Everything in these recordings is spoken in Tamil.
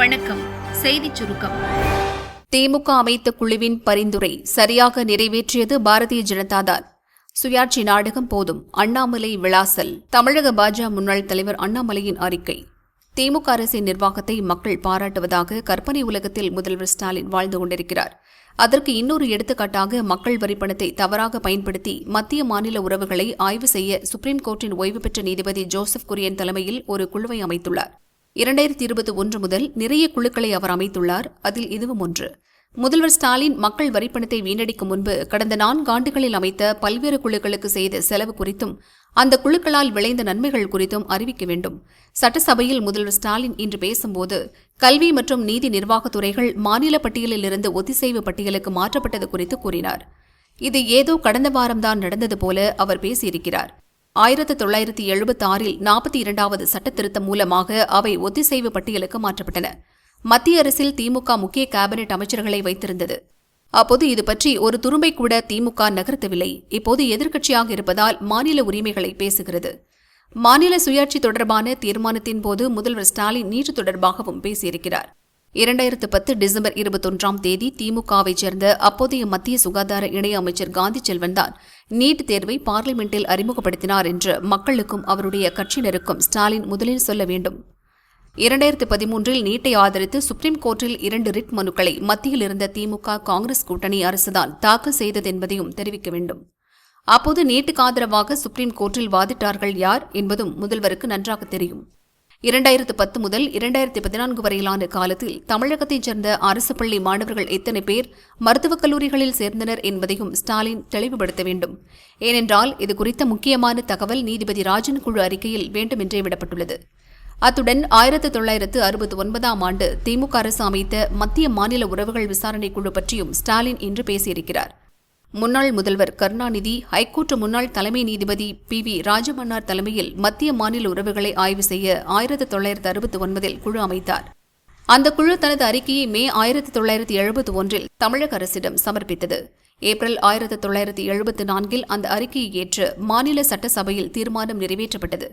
வணக்கம். செய்திச் சுருக்கம். திமுக அமைத்த குழுவின் பரிந்துரை சரியாக நிறைவேற்றியது பாரதிய ஜனதாதான். சுயாட்சி நாடகம் போதும். அண்ணாமலை விளாசல். தமிழக பாஜக முன்னாள் தலைவர் அண்ணாமலையின் அறிக்கை. திமுக அரசின் நிர்வாகத்தை மக்கள் பாராட்டுவதாக கற்பனை உலகத்தில் முதல்வர் ஸ்டாலின் வாழ்ந்து கொண்டிருக்கிறார். அதற்கு இன்னொரு எடுத்துக்காட்டாக மக்கள் வரிப்பணத்தை தவறாக பயன்படுத்தி மத்திய மாநில உறவுகளை ஆய்வு செய்ய சுப்ரீம் கோர்ட்டின் ஓய்வு பெற்ற நீதிபதி ஜோசப் குரியன் தலைமையில் ஒரு குழுவை அமைத்துள்ளார். இரண்டாயிரத்தி இருபத்தி ஒன்று முதல் நிறைய குழுக்களை அவர் அமைத்துள்ளார். அதில் இதுவும் ஒன்று. முதல்வர் ஸ்டாலின் மக்கள் வரிப்பணத்தை வீணடிக்கும் முன்பு கடந்த நான்காண்டுகளில் அமைத்த பல்வேறு குழுக்களுக்கு செய்த செலவு குறித்தும் அந்த குழுக்களால் விளைந்த நன்மைகள் குறித்தும் அறிவிக்க வேண்டும். சட்டசபையில் முதல்வர் ஸ்டாலின் இன்று பேசும்போது கல்வி மற்றும் நீதி நிர்வாகத்துறைகள் மாநில பட்டியலில் இருந்து ஒத்திசைவு பட்டியலுக்கு மாற்றப்பட்டது குறித்து கூறினார். இது ஏதோ கடந்த வாரம்தான் நடந்தது போல அவர் பேசியிருக்கிறார். ஆயிரத்து தொள்ளாயிரத்தி எழுபத்தி ஆறில் நாற்பத்தி இரண்டாவது சட்ட திருத்தம் மூலமாக அவை ஒத்திசைவு பட்டியலுக்கு மாற்றப்பட்டன. மத்திய அரசில் திமுக முக்கிய கேபினெட் அமைச்சர்களை வைத்திருந்தது. அப்போது இது பற்றி ஒரு துரும்பை கூட திமுக நகர்த்தவில்லை. இப்போது எதிர்க்கட்சியாக இருப்பதால் மாநில உரிமைகளை பேசுகிறது. மாநில சுயாட்சி தொடர்பான தீர்மானத்தின் போது முதல்வர் ஸ்டாலின் நீட்டு தொடர்பாகவும் பேசியிருக்கிறார். இரண்டாயிரத்து பத்து டிசம்பர் இருபத்தொன்றாம் தேதி திமுகவைச் சேர்ந்த அப்போதைய மத்திய சுகாதார இணையமைச்சர் காந்தி செல்வன்தான் நீட் தேர்வை பார்லிமெண்டில் அறிமுகப்படுத்தினார் என்று மக்களுக்கும் அவருடைய கட்சியினருக்கும் ஸ்டாலின் முதலில் சொல்ல வேண்டும். இரண்டாயிரத்து பதிமூன்றில் நீட்டை ஆதரித்து சுப்ரீம் கோர்ட்டில் இரண்டு ரிட் மனுக்களை மத்தியில் இருந்த திமுக காங்கிரஸ் கூட்டணி அரசுதான் தாக்கல் செய்தது என்பதையும் தெரிவிக்க வேண்டும். அப்போது நீட்டுக்கு ஆதரவாக சுப்ரீம் கோர்ட்டில் வாதிட்டார்கள் யார் என்பதும் முதல்வருக்கு நன்றாக தெரியும். இரண்டாயிரத்து பத்து முதல் இரண்டாயிரத்தி பதினான்கு வரையிலான காலத்தில் தமிழகத்தைச் சேர்ந்த அரசு பள்ளி மாணவர்கள் எத்தனை பேர் மருத்துவக் கல்லூரிகளில் சேர்ந்தனர் என்பதையும் ஸ்டாலின் தெளிவுபடுத்த வேண்டும். ஏனென்றால் இது குறித்த முக்கியமான தகவல் நீதிபதி ராஜன் குழு அறிக்கையில் வேண்டுமென்றே விடப்பட்டுள்ளது. அத்துடன் ஆயிரத்து தொள்ளாயிரத்து அறுபத்தி ஒன்பதாம் ஆண்டு திமுக அரசு அமைத்த மத்திய மாநில உறவுகள் விசாரணை குழு பற்றியும் ஸ்டாலின் இன்று பேசியிருக்கிறார். முன்னாள் முதல்வர் கருணாநிதி ஹைகோர்ட் முன்னாள் தலைமை நீதிபதி பி. வி. ராஜமன்னார் தலைமையில் மத்திய மாநில உறவுகளை ஆய்வு செய்ய ஆயிரத்து தொள்ளாயிரத்து அறுபத்தி ஒன்பதில் குழு அமைத்தார். அந்த குழு தனது அறிக்கையை மே ஆயிரத்தி தொள்ளாயிரத்தி எழுபத்தி ஒன்றில் தமிழக அரசிடம் சமர்ப்பித்தது. ஏப்ரல் ஆயிரத்தி தொள்ளாயிரத்தி எழுபத்தி நான்கில் அந்த அறிக்கையை ஏற்று மாநில சட்டசபையில் தீர்மானம் நிறைவேற்றப்பட்டது.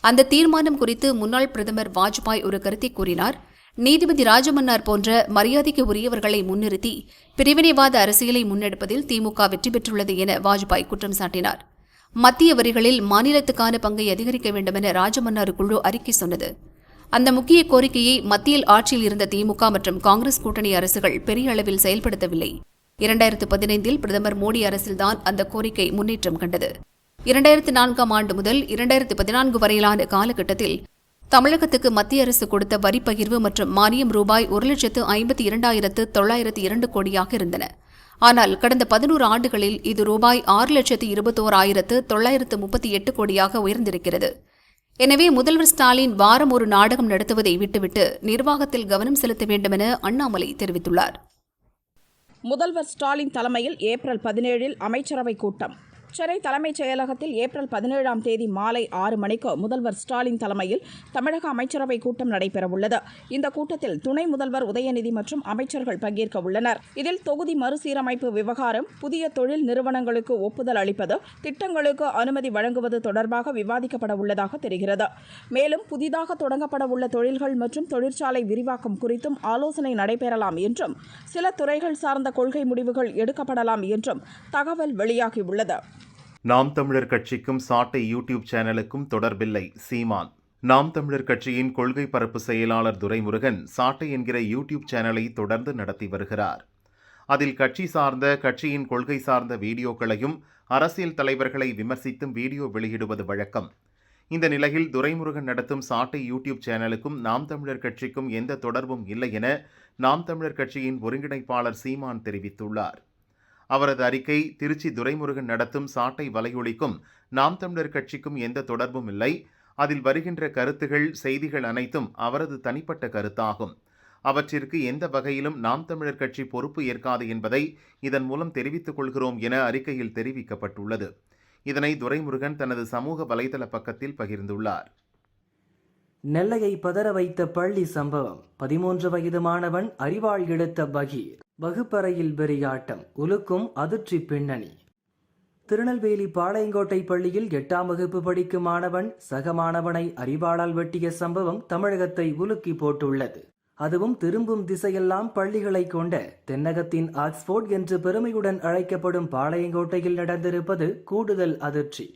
அந்த தீர்மானம் குறித்து முன்னாள் பிரதமர் வாஜ்பாய் ஒரு கருத்தை கூறினார். நீதிபதி ராஜமன்னார் போன்ற மரியாதைக்கு உரியவர்களை முன்னிறுத்தி பிரிவினைவாத அரசியலை முன்னெடுப்பதில் திமுக வெற்றி பெற்றுள்ளது என வாஜ்பாய் குற்றம் சாட்டினார். மத்திய வரிகளில் மாநிலத்துக்கான பங்கை அதிகரிக்க வேண்டுமென ராஜமன்னார் குழு அறிக்கை சொன்னது. அந்த முக்கிய கோரிக்கையை மத்தியில் ஆட்சியில் இருந்த திமுக மற்றும் காங்கிரஸ் கூட்டணி அரசுகள் பெரிய அளவில் செயல்படுத்தவில்லை. இரண்டாயிரத்து பதினைந்தில் பிரதமர் மோடி அரசில்தான் அந்த கோரிக்கை முன்னேற்றம் கண்டது. இரண்டாயிரத்து நான்காம் ஆண்டு முதல் இரண்டாயிரத்து பதினான்கு வரையிலான காலகட்டத்தில் தமிழகத்துக்கு மத்திய அரசு கொடுத்த வரி பகிர்வு மற்றும் மானியம் ரூபாய் ஒரு லட்சத்து ஐம்பத்தி இரண்டாயிரத்து தொள்ளாயிரத்து இரண்டு கோடியாக இருந்தன. ஆனால் கடந்த பதினோரு ஆண்டுகளில் இது ரூபாய் ஆறு லட்சத்து இருபத்தோராயிரத்து தொள்ளாயிரத்து முப்பத்தி எட்டு கோடியாக உயர்ந்திருக்கிறது. எனவே முதல்வர் ஸ்டாலின் வாரம் ஒரு நாடகம் நடத்துவதை விட்டுவிட்டு நிர்வாகத்தில் கவனம் செலுத்த வேண்டுமென அண்ணாமலை தெரிவித்துள்ளார். முதல்வர் ஸ்டாலின் தலைமையில் ஏப்ரல் பதினேழில் அமைச்சரவை கூட்டம். சென்னை தலைமைச் செயலகத்தில் ஏப்ரல் பதினேழாம் தேதி மாலை ஆறு மணிக்கு முதல்வர் ஸ்டாலின் தலைமையில் தமிழக அமைச்சரவை கூட்டம் நடைபெறவுள்ளது. இந்த கூட்டத்தில் துணை முதல்வர் உதயநிதி மற்றும் அமைச்சர்கள் பங்கேற்க உள்ளனர். இதில் தொகுதி மறுசீரமைப்பு விவகாரம் புதிய தொழில் நிறுவனங்களுக்கு ஒப்புதல் அளிப்பது திட்டங்களுக்கு அனுமதி வழங்குவது தொடர்பாக விவாதிக்கப்பட உள்ளதாக தெரிகிறது. மேலும் புதிதாக தொடங்கப்பட உள்ள தொழில்கள் மற்றும் தொழிற்சாலை விரிவாக்கம் குறித்தும் ஆலோசனை நடைபெறலாம் என்றும் சில துறைகள் சார்ந்த கொள்கை முடிவுகள் எடுக்கப்படலாம் என்றும் தகவல் வெளியாகியுள்ளது. நாம் தமிழர் கட்சிக்கும் சாட்டை யூடியூப் சேனலுக்கும் தொடர்பில்லை சீமான். நாம் தமிழர் கட்சியின் கொள்கை பரப்பு செயலாளர் துரைமுருகன் சாட்டை என்கிற யூடியூப் சேனலை தொடர்ந்து நடத்தி வருகிறார். அதில் கட்சி சார்ந்த கட்சியின் கொள்கை சார்ந்த வீடியோக்களையும் அரசியல் தலைவர்களை விமர்சித்தும் வீடியோ வெளியிடுவது வழக்கம். இந்த நிலையில் துரைமுருகன் நடத்தும் சாட்டை யூடியூப் சேனலுக்கும் நாம் தமிழர் கட்சிக்கும் எந்த தொடர்பும் இல்லை என நாம் தமிழர் கட்சியின் ஒருங்கிணைப்பாளர் சீமான் தெரிவித்துள்ளார். அவரது அறிக்கை திருச்சி துரைமுருகன் நடத்தும் சாட்டை வலையொலிக்கும் நாம் தமிழர் கட்சிக்கும் எந்த தொடர்பும் இல்லை. அதில் வருகின்ற கருத்துகள் செய்திகள் அனைத்தும் அவரது தனிப்பட்ட கருத்தாகும். அவற்றிற்கு எந்த வகையிலும் நாம் தமிழர் கட்சி பொறுப்பு ஏற்காது என்பதை இதன் மூலம் தெரிவித்துக் கொள்கிறோம் என அறிக்கையில் தெரிவிக்கப்பட்டுள்ளது. இதனை துரைமுருகன் தனது சமூக வலைதள பக்கத்தில் பகிர்ந்துள்ளார். நெல்லையை பதற வைத்த பள்ளி சம்பவம். பதிமூன்று வயது மாணவன் அறிவாள் எடுத்த பகீர். வகுப்பறையில் வெறியாட்டம் உலுக்கும் அதிர்ச்சி பின்னணி. திருநெல்வேலி பாளையங்கோட்டை பள்ளியில் எட்டாம் வகுப்பு படிக்கும் மாணவன் சக மாணவனை அறிவாளால் வெட்டிய சம்பவம் தமிழகத்தை உலுக்கி போட்டுள்ளது. அதுவும் திரும்பும் திசையெல்லாம் பள்ளிகளை கொண்ட தென்னகத்தின் ஆக்ஸ்போர்ட் என்று பெருமையுடன் அழைக்கப்படும் பாளையங்கோட்டையில் நடந்திருப்பது கூடுதல் அதிர்ச்சி.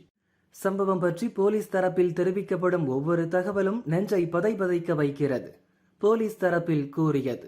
சம்பவம் பற்றி போலீஸ் தரப்பில் தெரிவிக்கப்படும் ஒவ்வொரு தகவலும் நெஞ்சை பதைபதைக்க வைக்கிறது போலீஸ் தரப்பில் கூறியது.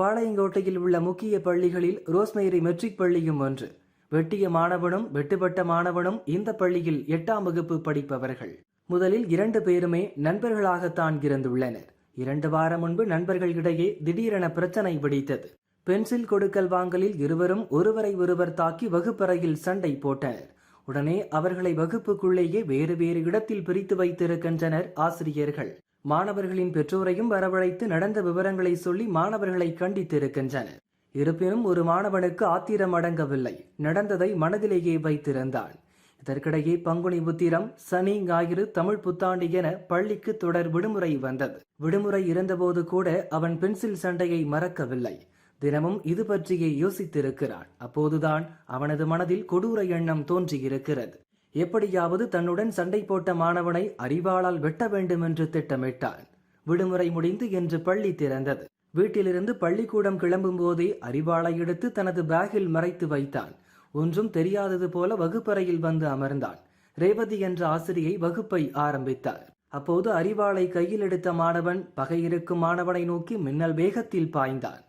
பாளையங்கோட்டையில் உள்ள முக்கிய பள்ளிகளில் ரோஸ்மேரி மெட்ரிக் பள்ளியும் ஒன்று. வெட்டிய மாணவனும் வெட்டுப்பட்ட மாணவனும் இந்த பள்ளியில் எட்டாம் வகுப்பு படிப்பவர்கள். முதலில் இரண்டு பேருமே நண்பர்களாகத்தான் இருந்துள்ளனர். இரண்டு வாரம் முன்பு நண்பர்களிடையே திடீரென பிரச்சனை வெடித்தது. பென்சில் கொடுக்கல் வாங்கலில் இருவரும் ஒருவரை ஒருவர் தாக்கி வகுப்பறையில் சண்டை போட்டனர். உடனே அவர்களை வகுப்புக்குள்ளேயே வேறு வேறு இடத்தில் பிரித்து வைத்திருக்கின்றனர் ஆசிரியர்கள். மாணவர்களின் பெற்றோரையும் வரவழைத்து நடந்த விவரங்களை சொல்லி மாணவர்களை கண்டித்திருக்கின்றனர். இருப்பினும் ஒரு மாணவனுக்கு ஆத்திரம் அடங்கவில்லை. நடந்ததை மனதிலேயே வைத்திருந்தான். இதற்கிடையே பங்குனி உத்திரம் சனி ஞாயிறு தமிழ் புத்தாண்டு என பள்ளிக்கு தொடர் விடுமுறை வந்தது. விடுமுறை இருந்தபோது கூட அவன் பென்சில் சண்டையை மறக்கவில்லை. தினமும் இது பற்றியே யோசித்திருக்கிறான். அப்போதுதான் அவனது மனதில் கொடூர எண்ணம் தோன்றியிருக்கிறது. எப்படியாவது தன்னுடன் சண்டை போட்ட மாணவனை அறிவாளால் வெட்ட வேண்டும் என்று திட்டமிட்டான். விடுமுறை முடிந்து என்று பள்ளி திறந்தது. வீட்டிலிருந்து பள்ளிக்கூடம் கிளம்பும் போதே அறிவாளை எடுத்து தனது பேக்கில் மறைத்து வைத்தான். ஒன்றும் தெரியாதது போல வகுப்பறையில் வந்து அமர்ந்தான். ரேவதி என்ற ஆசிரியை வகுப்பை ஆரம்பித்தார். அப்போது அறிவாளை கையில் எடுத்த மாணவன் பகையிருக்கும் மாணவனை நோக்கி மின்னல் வேகத்தில் பாய்ந்தான்.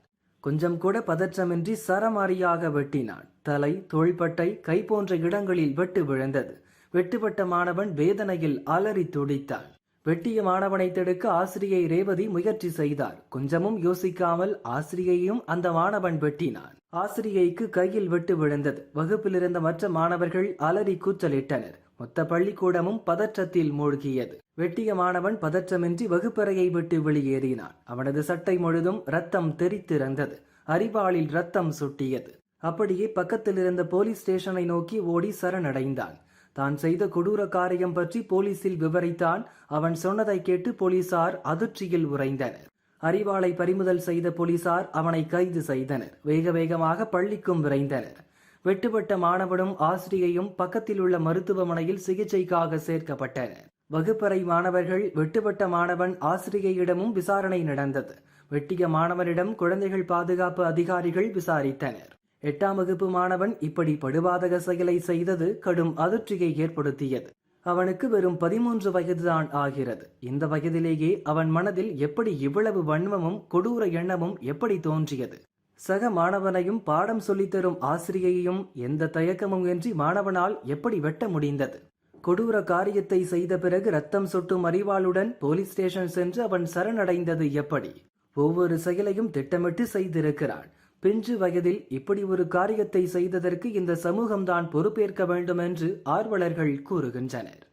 கொஞ்சம் கூட பதற்றமின்றி சரமாரியாக வெட்டினான் தலை தோள்பட்டை கை போன்ற இடங்களில் வெட்டு விழுந்தது. வெட்டுப்பட்ட மாணவன் வேதனையில் அலறி துடித்தான் வெட்டிய மாணவனை தடுக்க ஆசிரியை ரேவதி முயற்சி செய்தார். கொஞ்சமும் யோசிக்காமல் ஆசிரியையும் அந்த மாணவன் வெட்டினான். ஆசிரியைக்கு கையில் வெட்டு விழுந்தது. வகுப்பில் இருந்த மற்ற மாணவர்கள் அலறி கூச்சலிட்டனர். மொத்த பள்ளிக்கூடமும் பதற்றத்தில் மூழ்கியது. வெட்டிய மாணவன் பதற்றமின்றி வகுப்பறையை விட்டு வெளியேறினான். அவனது சட்டை முழுதும் ரத்தம் தெரித்திருந்தது அரிவாளில் ரத்தம் சுட்டியது. அப்படியே பக்கத்தில் இருந்த போலீஸ் ஸ்டேஷனை நோக்கி ஓடி சரணடைந்தான். தான் செய்த கொடூர காரியம் பற்றி போலீசில் விவரித்தான். அவன் சொன்னதை கேட்டு போலீசார் அதிர்ச்சியில் உறைந்தனர். அறிவாளை பறிமுதல் செய்த போலீசார் அவனை கைது செய்தனர். வேக வேகமாக பள்ளிக்கும் விரைந்தனர். வெட்டுப்பட்ட மாணவனும் ஆசிரியையும் பக்கத்தில் உள்ள மருத்துவமனையில் சிகிச்சைக்காக சேர்க்கப்பட்டனர். வகுப்பறை மாணவர்கள் வெட்டுப்பட்ட மாணவன் ஆசிரியையிடமும் விசாரணை நடந்தது. வெட்டிய மாணவனிடம் குழந்தைகள் பாதுகாப்பு அதிகாரிகள் விசாரித்தனர். எட்டாம் வகுப்பு மாணவன் இப்படி படுபாதக செயலை செய்தது கடும் அதிர்ச்சியை ஏற்படுத்தியது. அவனுக்கு வெறும் பதிமூன்று வயதுதான் ஆகிறது. இந்த வயதிலேயே அவன் மனதில் எப்படி இவ்வளவு வன்மமும் கொடூர எண்ணமும் எப்படி தோன்றியது? சக மாணவனையும் பாடம் சொல்லித்தரும் ஆசிரியையும் எந்த தயக்கமும் இன்றி மாணவனால் எப்படி வெட்ட முடிந்தது? கொடூர காரியத்தை செய்த பிறகு ரத்தம் சொட்டும் அறிவாளுடன் போலீஸ் ஸ்டேஷன் சென்று அவன் சரணடைந்தது எப்படி? ஒவ்வொரு செயலையும் திட்டமிட்டு செய்திருக்கிறான். பிஞ்சு வயதில் இப்படி ஒரு காரியத்தை செய்ததற்கு இந்த சமூகம்தான் பொறுப்பேற்க வேண்டும் என்று ஆர்வலர்கள் கூறுகின்றனர்.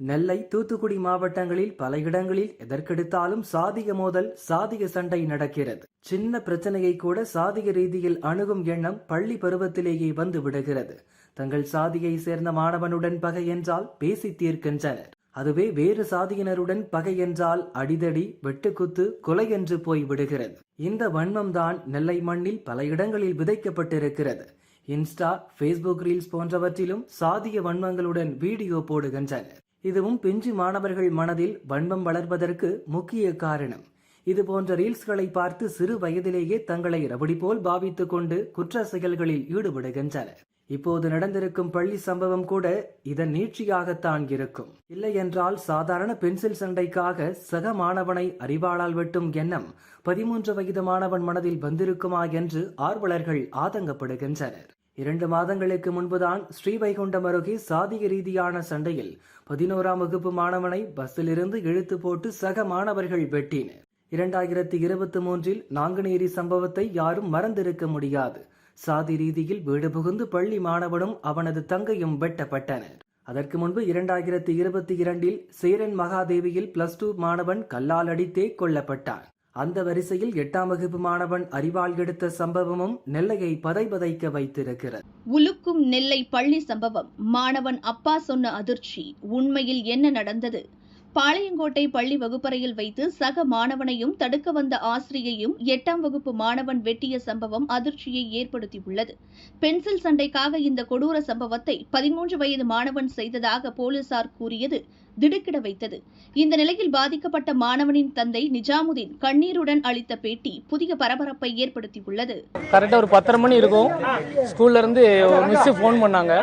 நெல்லை தூத்துக்குடி மாவட்டங்களில் பல இடங்களில் எதற்கெடுத்தாலும் சாதிய மோதல் சாதிய சண்டை நடக்கிறது. சின்ன பிரச்சனையை கூட சாதிய ரீதியில் அணுகும் எண்ணம் பள்ளி பருவத்திலேயே வந்து விடுகிறது. தங்கள் சாதியை சேர்ந்த மாணவனுடன் பகை என்றால் பேசி தீர்க்கின்றனர். அதுவே வேறு சாதியினருடன் பகை என்றால் அடிதடி வெட்டுக்குத்து கொலை என்று போய் விடுகிறது. இந்த வன்மம்தான் நெல்லை மண்ணில் பல இடங்களில் விதைக்கப்பட்டிருக்கிறது. இன்ஸ்டா ஃபேஸ்புக் ரீல்ஸ் போன்றவற்றிலும் சாதிய வன்மங்களுடன் வீடியோ போடுகின்றனர். இதுவும் பிஞ்சு மாணவர்கள் மனதில் வன்மம் வளர்வதற்கு முக்கிய காரணம். இது போன்ற ரீல்ஸ்களை பார்த்து சிறு வயதிலேயே தங்களை ரபடி போல் பாவித்துக் கொண்டு குற்ற செயல்களில் ஈடுபடுகின்றனர். இப்போது நடந்திருக்கும் பள்ளி சம்பவம் கூட இதன் நீட்சியாகத்தான் இருக்கும். இல்லை என்றால் சாதாரண பென்சில் சண்டைக்காக சக மாணவனை அறிவாளால் வெட்டும் எண்ணம் பதிமூன்று வயது மாணவன் மனதில் வந்திருக்குமா என்று ஆர்வலர்கள் ஆதங்கப்படுகின்றனர். இரண்டு மாதங்களுக்கு முன்புதான் ஸ்ரீவைகுண்டம் அருகே சாதிய ரீதியான சண்டையில் பதினோராம் வகுப்பு மாணவனை பஸ்ஸிலிருந்து இழுத்து போட்டு சக மாணவர்கள் வெட்டினர். இரண்டாயிரத்தி இருபத்தி மூன்றில் நாங்குநேரி சம்பவத்தை யாரும் மறந்திருக்க முடியாது. சாதி ரீதியில் வீடு புகுந்து பள்ளி மாணவனும் அவனது தங்கையும் வெட்டப்பட்டனர் அதற்கு முன்பு இரண்டாயிரத்தி இருபத்தி இரண்டில் சேரன் மகாதேவியில் பிளஸ் டூ மாணவன் கல்லால் அடித்தே கொல்லப்பட்டான். அந்த வரிசையில் எட்டாம் வகுப்பு மாணவன் அறிவாள் எடுத்த சம்பவமும் நெல்லையை பதைபதைக்க வைத்திருக்கிறது. உலுக்கும் நெல்லை பள்ளி சம்பவம். மாணவன் அப்பா சொன்ன அதிர்ச்சி. உண்மையில் என்ன நடந்தது? பாளையங்கோட்டை பள்ளி வகுப்பறையில் வைத்து சக மாணவனையும் தடுக்க வந்த ஆசிரியையும் எட்டாம் வகுப்பு மாணவன் வெட்டிய சம்பவம் அதிர்ச்சியை ஏற்படுத்தியுள்ளது. பென்சில் சண்டைக்காக இந்த கொடூர சம்பவத்தை பதிமூன்று வயது மாணவன் செய்ததாக போலீசார் கூறியது திடுக்கிட வைத்தது. இந்த நிலையில் பாதிக்கப்பட்ட மாணவனின் தந்தை நிஜாமுதீன் கண்ணீருடன் அளித்த பேட்டி புதிய பரபரப்பை ஏற்படுத்தியுள்ளது. கரெக்டாக ஒரு பத்தரை மணி இருக்கும். ஸ்கூல்ல இருந்து மிஸ் ஃபோன் பண்ணாங்க.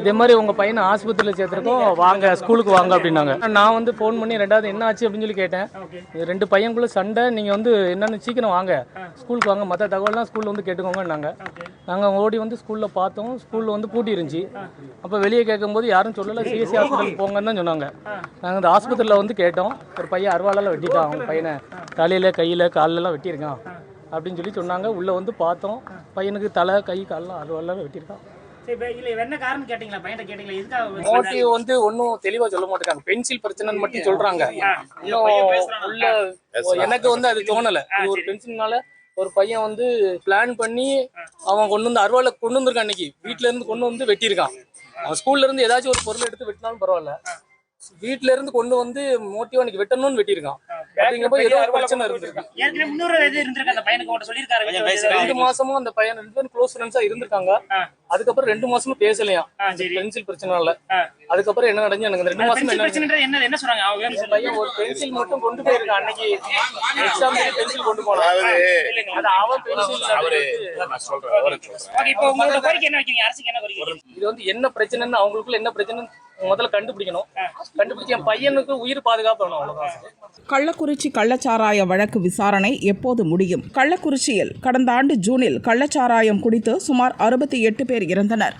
இதே மாதிரி உங்கள் பையனை ஆஸ்பத்திரியில் சேர்த்துருக்கோம். வாங்க ஸ்கூலுக்கு வாங்க அப்படின்னாங்க. நான் வந்து ஃபோன் பண்ணி ரெண்டாவது என்ன ஆச்சு? அப்படின்னு சொல்லி கேட்டேன். ரெண்டு பையனுக்குள்ள சண்டை. நீங்கள் வந்து என்னென்னு சீக்கிரம் வாங்க. ஸ்கூலுக்கு வாங்க. மற்ற தகவல்லாம் ஸ்கூலில் வந்து கேட்டுக்கோங்கன்னாங்க. நாங்கள் ஓடி வந்து ஸ்கூலில் பார்த்தோம். ஸ்கூலில் வந்து பூட்டி இருந்துச்சு. அப்போ வெளியே கேட்கும்போது யாரும் சொல்லலை. சிஎஸ்சி ஹாஸ்பிட்டலுக்கு போங்கன்னு தான் சொன்னாங்க. நாங்கள் அந்த ஆஸ்பத்திரியில் வந்து கேட்டோம். ஒரு பையன் அருவாளால் வெட்டிட்டான். அவங்க பையனை. தலையில் கையில் கால்லெல்லாம் வெட்டியிருக்கான். அப்படின்னு சொல்லி சொன்னாங்க. உள்ளே வந்து பார்த்தோம். பையனுக்கு தலை கை காலெல்லாம் அருவாளால் வெட்டியிருக்கான். மோட்டிவ் வந்து ஒன்றும் தெளிவா சொல்ல மாட்டேங்காங்க பென்சில் பிரச்சனைன்னு மட்டும் சொல்றாங்க. இன்னும் உள்ள எனக்கு வந்து அது தோணல. ஒரு பென்சில்னால ஒரு பையன் வந்து பிளான் பண்ணி அவன் கொண்டு வந்து அருவாலை கொண்டு வந்திருக்கான் அன்னைக்கு வீட்ல இருந்து கொண்டு வந்து வெட்டியிருக்கான். அவன் ஸ்கூல்ல இருந்து ஏதாச்சும் ஒரு பொருள் எடுத்து வெட்டினாலும் பரவாயில்ல. வீட்ல இருந்து கொண்டு வந்து மோட்டிவ் அன்னைக்கு வெட்டணும்னு வெட்டியிருக்கான். ஏதோ ஒரு பிரச்சனை இருந்திருக்கு. ஏற்கனவே முன்னூறு இது இருந்திருக்கு அந்த பையனுக்கு உங்கள்ட்ட சொல்லியிருக்காரு. ரெண்டு மாசமும் அந்த பையன் ரெண்டு பேரும் க்ளோஸ் ஃப்ரெண்ட்ஸா இருந்திருக்காங்க. அதுக்கப்புறம் ரெண்டு மாசமும் சரி. பென்சில் பிரச்சனைனால அதுக்கப்புறம் என்ன நடந்துச்சு? எனக்கு இந்த ரெண்டு மாசம் பென்சில் என்ன பிரச்சனைன்றது என்ன என்ன சொல்றாங்க அவங்க இந்த பையன் ஒரு பென்சில் மட்டும் கொண்டு போயிருக்கான் அன்னைக்கு. எக்ஸாம் பென்சில் கொண்டு போனான். அது அவன் பென்சில் இது வந்து என்ன பிரச்சனைன்னு அவங்களுக்குள்ள என்ன பிரச்சனைன்னு முதல்ல கண்டுபிடிக்கணும். கண்டுபிடிச்சு என் பையனுக்கு உயிர் பாதுகாப்பு வேணும் கள்ளக்குறிச்சி கள்ளச்சாராய வழக்கு விசாரணை எப்போது முடியும்? கள்ளக்குறிச்சியில் கடந்த ஆண்டு ஜூனில் கள்ளச்சாராயம் குடித்து சுமார் அறுபத்தி எட்டு பேர் இறந்தனர்.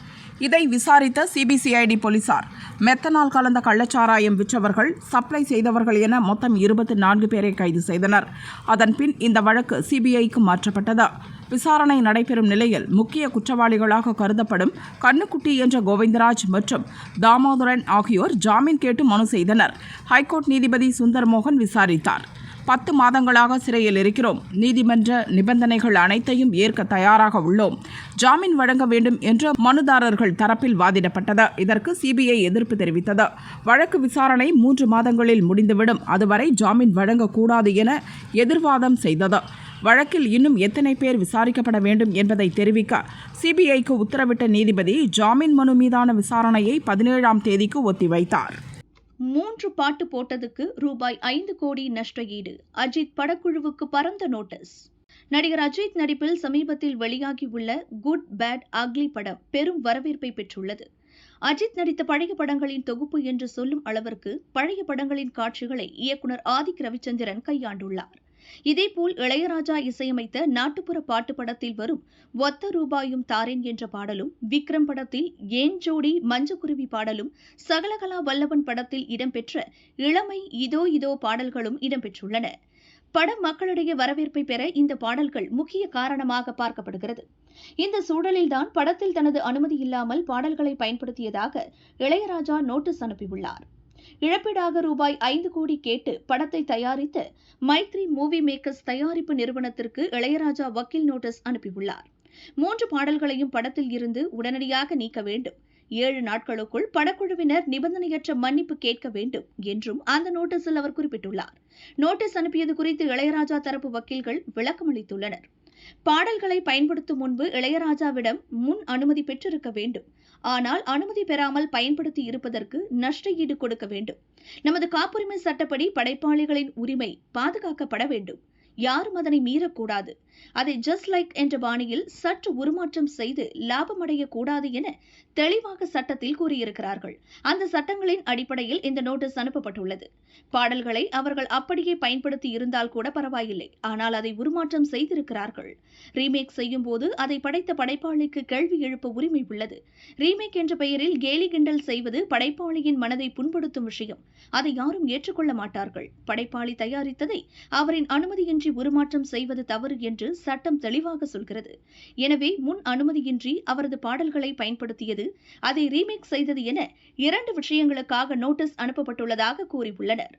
இதை விசாரித்த சிபிசிஐடி போலீசார் மெத்தனால் கலந்த கள்ளச்சாராயம் விற்றவர்கள் சப்ளை செய்தவர்கள் என மொத்தம் இருபத்தி நான்கு பேரை கைது செய்தனர். அதன்பின் இந்த வழக்கு சிபிஐக்கு மாற்றப்பட்டது. விசாரணை நடைபெறும் நிலையில் முக்கிய குற்றவாளிகளாக கருதப்படும் கண்ணுக்குட்டி என்ற கோவிந்தராஜ் மற்றும் தாமோதரன் ஆகியோர் ஜாமீன் கேட்டு மனு செய்தனர். ஹைகோர்ட் நீதிபதி சுந்தர் மோகன் விசாரித்தார். பத்து மாதங்களாக சிறையில் இருக்கிறோம். நீதிமன்ற நிபந்தனைகள் அனைத்தையும் ஏற்க தயாராக உள்ளோம். ஜாமீன் வழங்க வேண்டும் என்று மனுதாரர்கள் தரப்பில் வாதிடப்பட்டது. இதற்கு சிபிஐ எதிர்ப்பு தெரிவித்தது. வழக்கு விசாரணை மூன்று மாதங்களில் முடிந்துவிடும். அதுவரை ஜாமீன் வழங்கக்கூடாது என எதிர்வாதம் செய்தது. வழக்கில் இன்னும் எத்தனை பேர் விசாரிக்கப்பட வேண்டும் என்பதை தெரிவிக்க சிபிஐக்கு உத்தரவிட்ட நீதிபதி ஜாமீன் மனு மீதான விசாரணையை பதினேழாம் தேதிக்கு ஒத்திவைத்தார். மூன்று பாட்டு போட்டதுக்கு ரூபாய் ஐந்து கோடி நஷ்ட ஈடு அஜித் படக்குழுவுக்கு பரந்த நோட்டீஸ். நடிகர் அஜித் நடிப்பில் சமீபத்தில் வெளியாகியுள்ள குட் பேட் அக்லி படம் பெரும் வரவேற்பை பெற்றுள்ளது. அஜித் நடித்த பழைய படங்களின் தொகுப்பு என்று சொல்லும் அளவிற்கு பழைய படங்களின் காட்சிகளை இயக்குனர் ஆதிக் ரவிச்சந்திரன் கையாண்டுள்ளார். இதேபோல் இளையராஜா இசையமைத்த நாட்டுப்புற பாட்டு படத்தில் வரும் ஒத்த ரூபாயும் தாரேன் என்ற பாடலும் விக்ரம் படத்தில் ஏன் ஜோடி மஞ்சக்குருவி பாடலும் சகலகலா வல்லவன் படத்தில் இடம்பெற்ற இளமை இதோ இதோ பாடல்களும் இடம்பெற்றுள்ளன. படம் மக்களிடையே வரவேற்பை பெற இந்த பாடல்கள் முக்கிய காரணமாக பார்க்கப்படுகிறது. இந்த சூழலில்தான் படத்தில் தனது அனுமதி இல்லாமல் பாடல்களை பயன்படுத்தியதாக இளையராஜா நோட்டீஸ் அனுப்பியுள்ளார். இழப்பீடாக ரூபாய் ஐந்து கோடி கேட்டு படத்தை தயாரித்து மைத்ரி மூவி மேக்கர்ஸ் தயாரிப்பு நிறுவனத்திற்கு இளையராஜா வக்கீல் நோட்டீஸ் அனுப்பியுள்ளார். மூன்று பாடல்களையும் படத்தில் இருந்து உடனடியாக நீக்க வேண்டும். ஏழு நாட்களுக்குள் படக்குழுவினர் நிபந்தனையற்ற மன்னிப்பு கேட்க வேண்டும் என்றும் அந்த நோட்டீஸில் அவர் குறிப்பிட்டுள்ளார். நோட்டீஸ் அனுப்பியது குறித்து இளையராஜா தரப்பு வக்கீல்கள் விளக்கமளித்துள்ளனர். பாடல்களை பயன்படுத்தும் முன்பு இளையராஜாவிடம் முன் அனுமதி பெற்றிருக்க வேண்டும். ஆனால் அனுமதி பெறாமல் பயன்படுத்தி இருப்பதற்கு நஷ்ட ஈடு கொடுக்க வேண்டும். நமது காப்புரிமை சட்டப்படி படைப்பாளிகளின் உரிமை பாதுகாக்கப்பட வேண்டும். யாரும் அதனை மீறக்கூடாது. அதை ஜஸ்ட் லைக் என்ற பாணியில் சற்று உருமாற்றம் செய்து லாபமடைய கூடாது என தெளிவாக சட்டத்தில் கூறியிருக்கிறார்கள். அந்த சட்டங்களின் அடிப்படையில் இந்த நோட்டீஸ் அனுப்பப்பட்டுள்ளது. பாடல்களை அவர்கள் அப்படியே பயன்படுத்தி இருந்தால் கூட பரவாயில்லை. ஆனால் அதை உருமாற்றம் செய்திருக்கிறார்கள். ரீமேக் செய்யும் போது அதை படைத்த படைப்பாளிக்கு கேள்வி எழுப்ப உரிமை உள்ளது. ரீமேக் என்ற பெயரில் கேலி கிண்டல் செய்வது படைப்பாளியின் மனதை புண்படுத்தும் விஷயம். அதை யாரும் ஏற்றுக்கொள்ள மாட்டார்கள். படைப்பாளி தயாரித்ததை அவரின் அனுமதியின்றி உருமாற்றம் செய்வது தவறு என்று சட்டம் தெளிவாக சொல்கிறது. எனவே முன் அனுமதியின்றி அவரது பாடல்களை பயன்படுத்தியது அதை ரீமேக் செய்தது என இரண்டு விஷயங்களுக்காக நோட்டீஸ் அனுப்பப்பட்டுள்ளதாக கூறியுள்ளனர்.